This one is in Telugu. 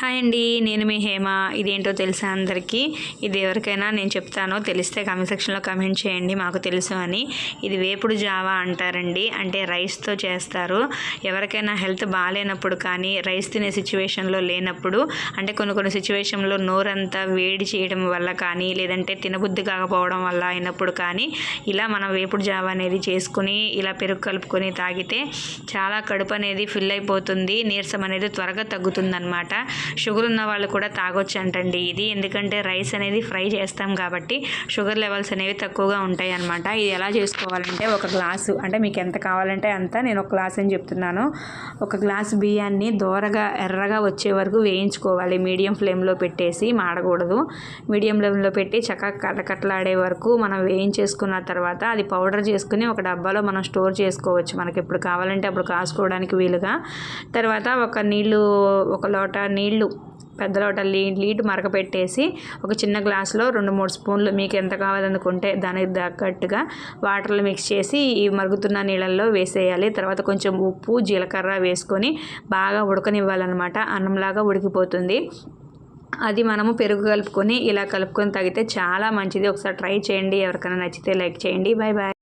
హాయ్ అండి నేను మీ హేమ. ఇదేంటో తెలుసా అందరికీ? ఇది ఎవరికైనా నేను చెప్తానో తెలిస్తే కామెంట్ సెక్షన్లో కమెంట్ చేయండి మాకు తెలుసు అని. ఇది వేపుడు జావా అంటారండి. అంటే రైస్తో చేస్తారు. ఎవరికైనా హెల్త్ బాగాలేనప్పుడు కానీ రైస్ తినే సిచ్యువేషన్లో లేనప్పుడు అంటే కొన్ని కొన్ని సిచ్యువేషన్లో నోరంతా వేడి చేయడం వల్ల కానీ లేదంటే తినబుద్ధి కాకపోవడం వల్ల అయినప్పుడు కానీ ఇలా మనం వేపుడు జావా అనేది చేసుకుని ఇలా పెరుగు కలుపుకొని తాగితే చాలా కడుపు అనేది ఫిల్ అయిపోతుంది. నీరసం అనేది త్వరగా తగ్గుతుందన్నమాట. షుగర్ ఉన్న వాళ్ళు కూడా తాగొచ్చు అంటండి ఇది ఎందుకంటే రైస్ అనేది ఫ్రై చేస్తాం కాబట్టి షుగర్ లెవెల్స్ అనేవి తక్కువగా ఉంటాయి అనమాట ఇది ఎలా చేసుకోవాలంటే ఒక గ్లాసు అంటే మీకు ఎంత కావాలంటే అంత నేను ఒక గ్లాస్ అని చెప్తున్నాను. ఒక గ్లాస్ బియ్యాన్ని దోరగా ఎర్రగా వచ్చే వరకు వేయించుకోవాలి. మీడియం ఫ్లేమ్లో పెట్టేసి మాడకూడదు. మీడియం ఫ్లేమ్లో పెట్టి చక్కగా కటకట్లాడే వరకు మనం వేయించేసుకున్న తర్వాత అది పౌడర్ చేసుకుని ఒక డబ్బాలో మనం స్టోర్ చేసుకోవచ్చు. మనకి ఎప్పుడు కావాలంటే అప్పుడు కాసుకోవడానికి వీలుగా. తర్వాత ఒక నీళ్ళు ఒక లోట నీళ్ళు పెద్ద లోట లీ లీడ్ మరకపెట్టేసి ఒక చిన్న గ్లాసులో రెండు మూడు స్పూన్లు మీకు ఎంత కావాలనుకుంటే దానికి తగ్గట్టుగా వాటర్లో మిక్స్ చేసి ఈ మరుగుతున్న నీళ్ళల్లో వేసేయాలి. తర్వాత కొంచెం ఉప్పు జీలకర్ర వేసుకొని బాగా ఉడకనివ్వాలన్నమాట. అన్నంలాగా ఉడికిపోతుంది. అది మనము పెరుగు కలుపుకొని ఇలా కలుపుకొని తాగితే చాలా మంచిది. ఒకసారి ట్రై చేయండి. ఎవరికైనా నచ్చితే లైక్ చేయండి. Bye bye